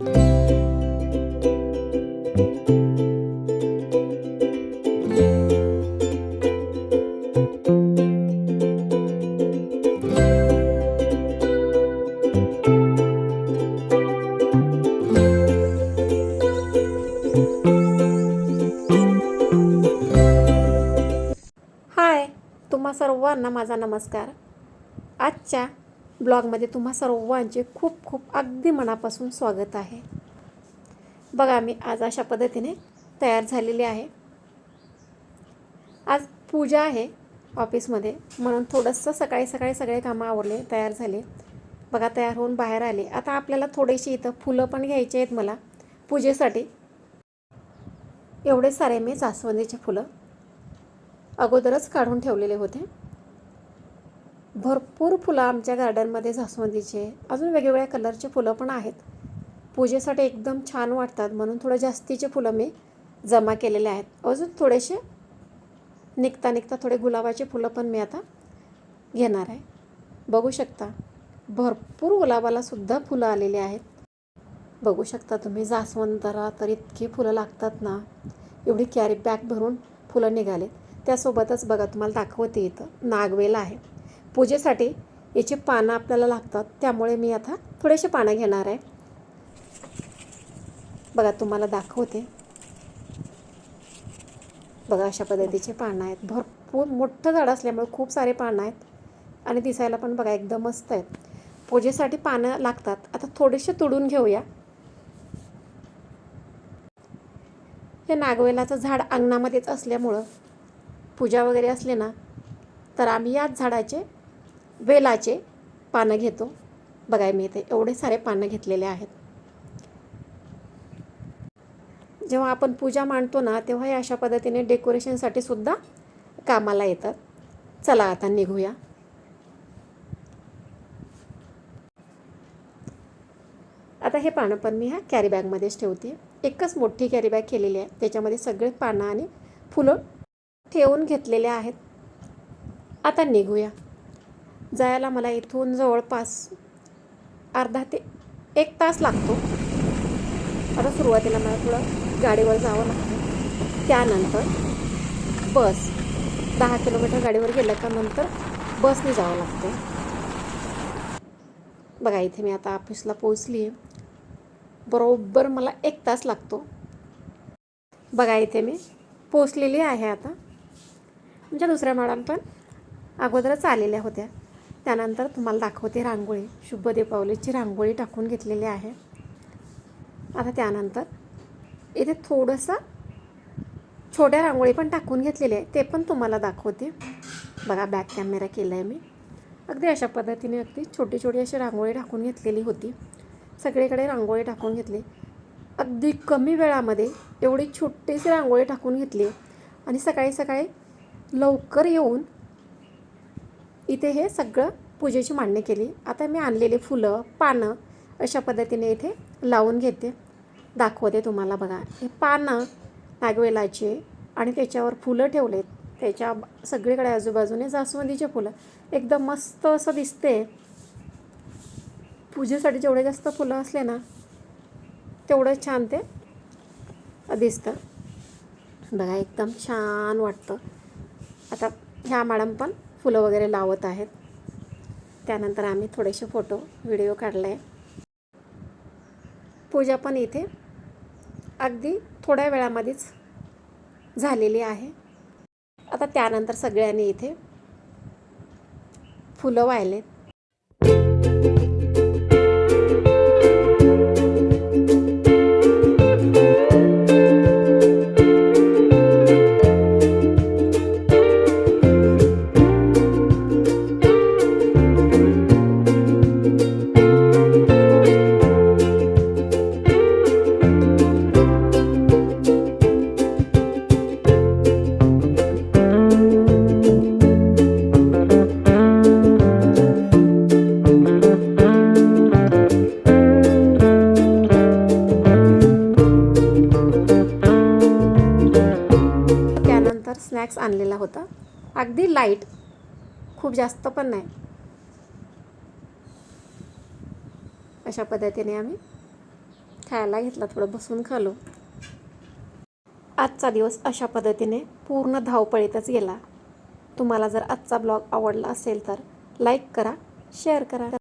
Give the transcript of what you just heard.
हाय तुम्हा सर्वांना माझा नमस्कार. आजच्या ब्लॉगमध्ये तुम्हा सर्वांचे खूप खूप अगदी मनापासून स्वागत आहे. बघा मी आज अशा पद्धतीने तयार झालेली आहे. आज पूजा आहे ऑफिसमध्ये म्हणून थोडंसं सकाळी सकाळी सगळे कामं आवरले तयार झाले. बघा तयार होऊन बाहेर आले. आता आपल्याला थोडेशी इथं फुलं पण घ्यायची आहेत मला पूजेसाठी. एवढे सारे मी जास्वंदीचे फुलं अगोदरच काढून ठेवलेले होते. भरपूर फुलं आमच्या गार्डनमध्ये जास्वंदीचे अजून वेगवेगळ्या कलरचे फुलं पण आहेत. पूजेसाठी एकदम छान वाटतात म्हणून थोडं जास्तीचे फुलं मी जमा केलेले आहेत. अजून थोडेसे निघता निघता थोडे गुलाबाचे फुलं पण मी आता घेणार आहे. बघू शकता भरपूर गुलाबाला सुद्धा फुलं आलेली आहेत. बघू शकता तुम्ही जास्वंदाला तर इतकी फुलं लागतात ना. एवढी कॅरी बॅग भरून फुलं निघालेत. त्यासोबतच बघा तुम्हाला दाखवते इथं नागवेल आहे. पूजेसाठी याची पानं आपल्याला लागतात. त्यामुळे मी आता थोडेसे पानं घेणार आहे. बघा तुम्हाला दाखवते. बघा अशा पद्धतीचे पानं आहेत. भरपूर मोठं झाड असल्यामुळे खूप सारे पानं आहेत. आणि दिसायला पण बघा एकदम मस्त आहेत. पूजेसाठी पानं लागतात. आता थोडेसे तुडून घेऊया. हे नागवेलाचं झाड अंगणामध्येच असल्यामुळं पूजा वगैरे असले ना तर आम्ही याच झाडाचे वेलाचे पानं घेतो. बघाय मी इथे एवढे सारे पानं घेतलेले आहेत. जेव्हा आपण पूजा मांडतो ना तेव्हा हे अशा पद्धतीने डेकोरेशनसाठी सुद्धा कामाला येतात. चला आता निघूया. आता हे पानं पण मी ह्या कॅरी बॅगमध्येच ठेवते. एकच मोठी कॅरी बॅग केलेली आहे. त्याच्यामध्ये सगळे पानं आणि फुलं ठेवून घेतलेले आहेत. आता निघूया. जायला मला इथून जवळपास अर्धा ते एक तास लागतो. आता सुरुवातीला मला थोडं गाडीवर जावं लागतं. त्यानंतर बस दहा किलोमीटर गाडीवर गेलं का नंतर बसने जावं लागतं. बघा इथे मी आता ऑफिसला पोचली आहे बरोबर मला एक तास लागतो. बघा इथे मी पोचलेली आहे आता. म्हणजे दुसऱ्या मॅडम पण अगोदरच आलेल्या होत्या. त्यानंतर तुम्हाला दाखवते रांगोळी. शुभ दीपावलीची रांगोळी टाकून घेतलेली आहे. आता त्यानंतर इथे थोडंसं छोट्या रांगोळी पण टाकून घेतलेली आहे. ते पण तुम्हाला दाखवते. बघा बॅक कॅमेरा केला आहे मी. अगदी अशा पद्धतीने अगदी छोटी छोटी अशी रांगोळी टाकून घेतलेली होती. सगळीकडे रांगोळी टाकून घेतली. अगदी कमी वेळामध्ये एवढी छोटीशी रांगोळी टाकून घेतली. आणि सकाळी सकाळी लवकर येऊन इथे हे सगळं पूजेची मांडणी केली. आता मी आणलेले फुलं पानं अशा पद्धतीने इथे लावून घेते. दाखवते तुम्हाला बघा. हे पानं नागवेलाचे आणि त्याच्यावर फुलं ठेवलेत. त्याच्या सगळीकडे आजूबाजूने जास्वंदीचे फुलं. एकदम मस्त असं दिसते. पूजेसाठी जेवढे जास्त फुलं असले ना तेवढं छान ते दिसतं. बघा एकदम छान वाटतं. आता ह्या मॅडम पण फुलं वगैरे लावत आहेत. त्यानंतर आम्ही थोडेसे फोटो व्हिडिओ काढला आहे पूजा पण इथे अगदी थोड्या वेळामध्येच झालेली आहे. आता त्यानंतर सगळ्यांनी इथे फुलं वाहिलेत. स्नॅक्स आणलेला होता. अगदी लाइट खूप जास्त पण नाही. अशा पद्धतीने आम्ही खायला घेतला थोडं बसून खालो. आजचा दिवस अशा पद्धतीने पूर्ण धावपळीतच गेला. तुम्हाला जर आजचा ब्लॉग आवडला असेल तर लाईक करा शेअर करा.